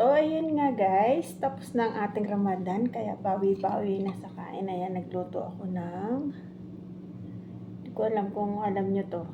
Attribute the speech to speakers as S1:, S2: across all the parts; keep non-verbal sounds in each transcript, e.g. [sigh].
S1: So, ayun nga guys, tapos na ang ating Ramadan, kaya bawi-bawi na sa kain. Ayan, nagluto ako ng, hindi ko alam kung alam nyo to.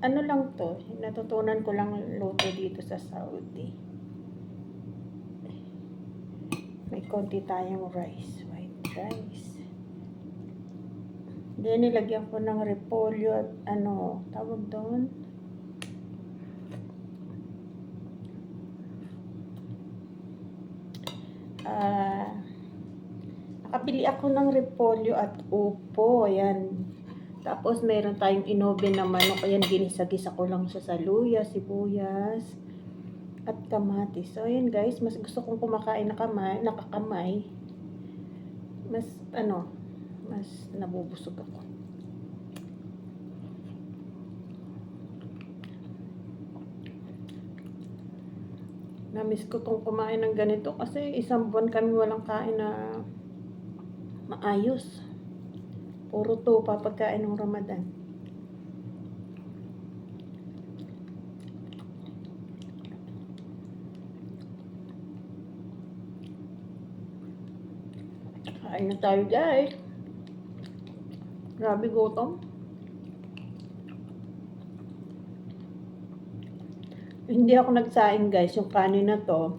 S1: Ano lang to, natutunan ko lang luto dito sa Saudi. May konti tayong rice, white rice. Then, nilagyan ko ng repolyo at ano, tawag doon, Ah, nakabili ako ng repolyo at upo. Ayan. Tapos meron tayong inoven na manok. Ayan, ginisa-gisa ko lang sa luya, sibuyas, at kamatis. So, ayan guys, mas gusto kong kumakain na kamay, nakakamay. Mas, ano, mas nabubusog ako. Namiss ko tong kumain ng ganito kasi isang buwan kami walang kain na maayos. Puro to papagkain ng Ramadan. Kain na tayo guys. Grabe gutom. Hindi ako nagsaing guys, yung kanin na to,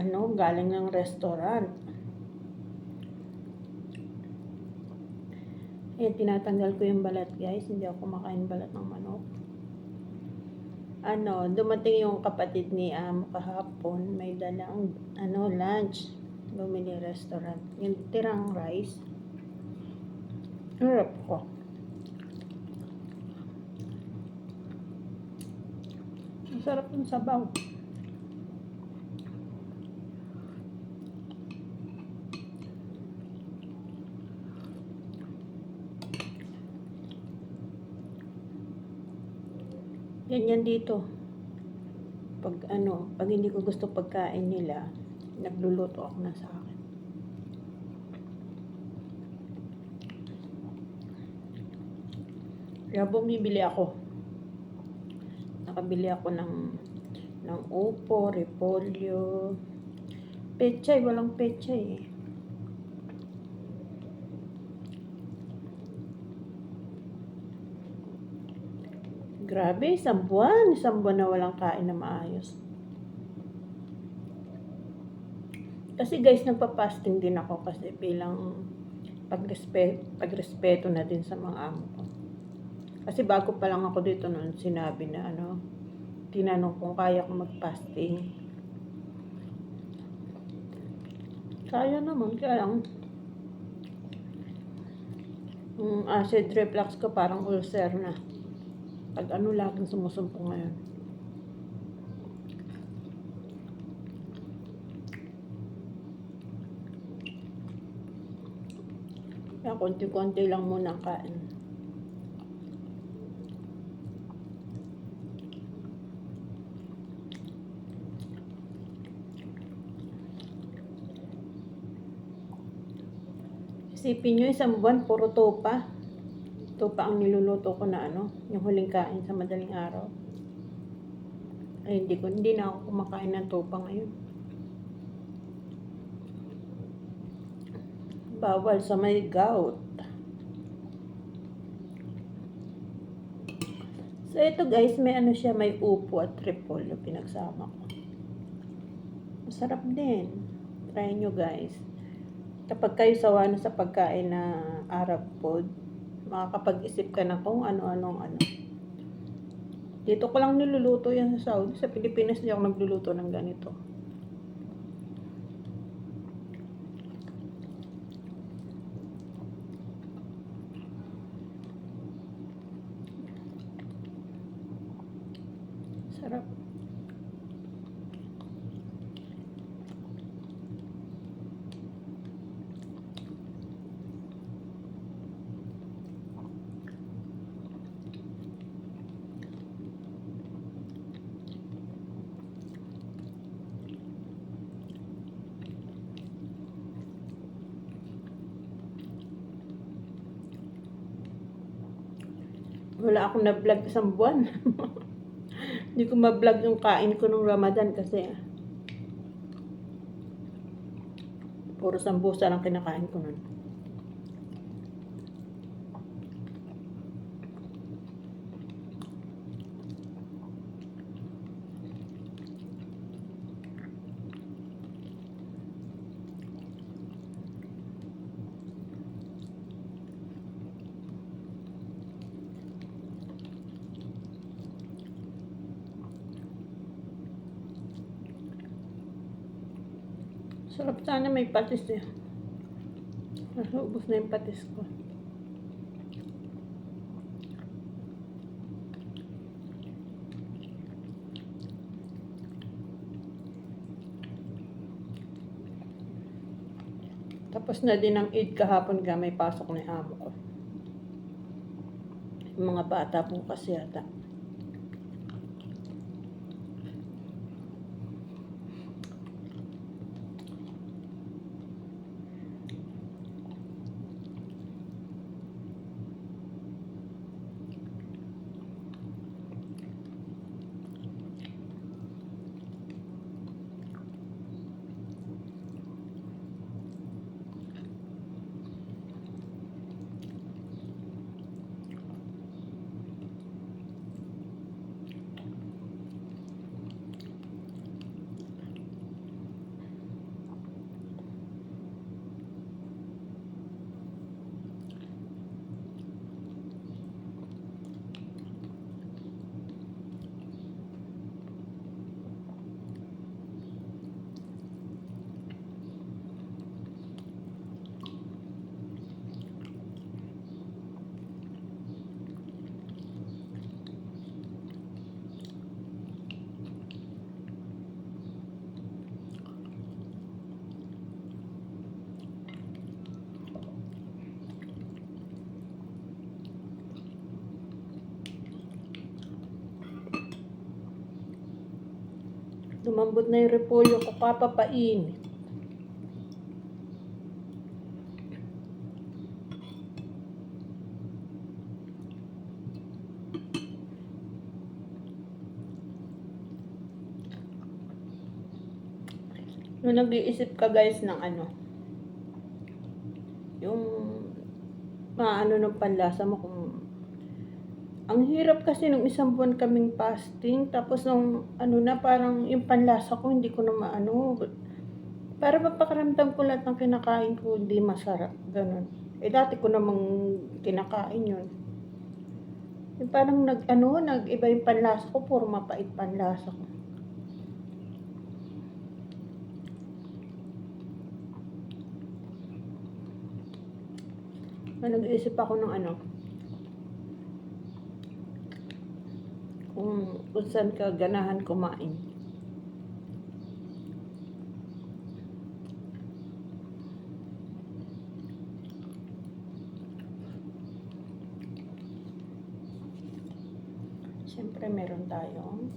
S1: ano, galing ng restaurant. Eh, tinatanggal ko yung balat guys, hindi ako kumakain balat ng manok. Ano, dumating yung kapatid ni Amo kahapon, may dalang, ano, lunch. Bumili restaurant. Yung tirang rice. Harap ko. Ang sarap ng sabaw. Ganyan dito. Pag ano, pag hindi ko gusto pagkain nila, nagluluto ako na sa akin. Kaya bumibili ako nakabili ako ng ng upo, repolyo, pechay, walang pechay eh. Grabe, isang buwan, isang buwan na walang kain na maayos. Kasi guys, nagpa-fasting din ako kasi bilang pagrespeto, pagrespeto na din sa mga amo ko. Kasi bago pa lang ako dito noon, sinabi na ano, tinanong kung kaya ko mag-fasting. Kaya naman, kaya lang, yung acid reflux ko parang ulcer na. Pag ano laging sumusumpo ngayon. Kaya konti-konti lang muna kain. Isipin nyo, isang buwan, puro topa. Topa ang niluluto ko na ano, yung huling kain sa madaling araw. Ay, hindi ko, hindi na ako kumakain ng topa ngayon. Bawal sa may gout. So, ito guys, may ano siya, may upo at repolyo pinagsama ko. Masarap din. Try nyo guys kapag kayo sawa na sa pagkain na Arab food, makakapag-isip ka na kung ano-anong ano. Dito ko lang niluluto yan sa Saudi. Sa Pilipinas, hindi ako nagluluto ng ganito. wala akong na-vlog isang buwan. [laughs] Hindi ko ma-vlog yung kain ko nung Ramadan kasi ah. puro sambusa lang kinakain ko nun. Sarap sana may patis eh. Ubus na yung patis ko. Tapos na din ang Eid kahapon ka may pasok na yung amo ko. Yung mga bata bukas yata. Lumambot na yung repolyo ko kapapain. Nung nag-iisip ka guys ng ano, yung maano ng panlasa mo kung ang hirap kasi nung isang buwan kaming fasting, tapos nung ano na parang yung panlasa ko hindi ko na maano. Para mapakaramdam ko lahat ng kinakain ko hindi masarap, ganun. Eh dati ko namang kinakain yun. Yung parang nag ano, nag-iba yung panlasa ko, puro mapait panlasa ko. Na nag-iisip ako ng ano, kung, kung ka ganahan kumain. Siyempre meron tayong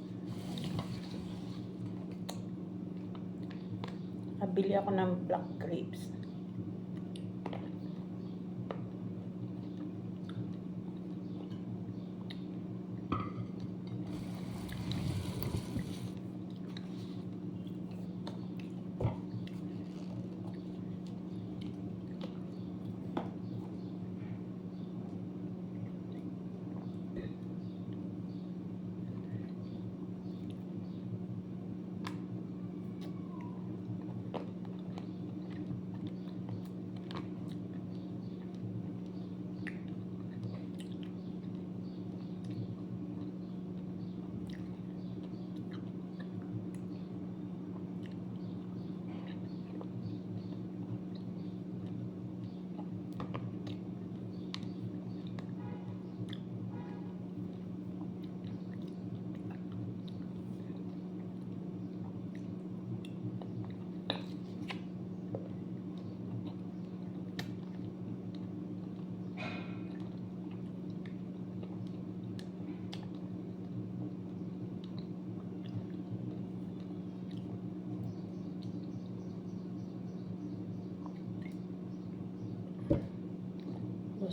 S1: Nabili ako ng black grapes.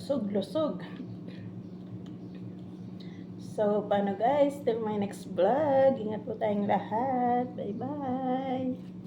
S1: Lusog, lusog. So, paano guys? Till my next vlog. Ingat po tayong lahat. Bye-bye.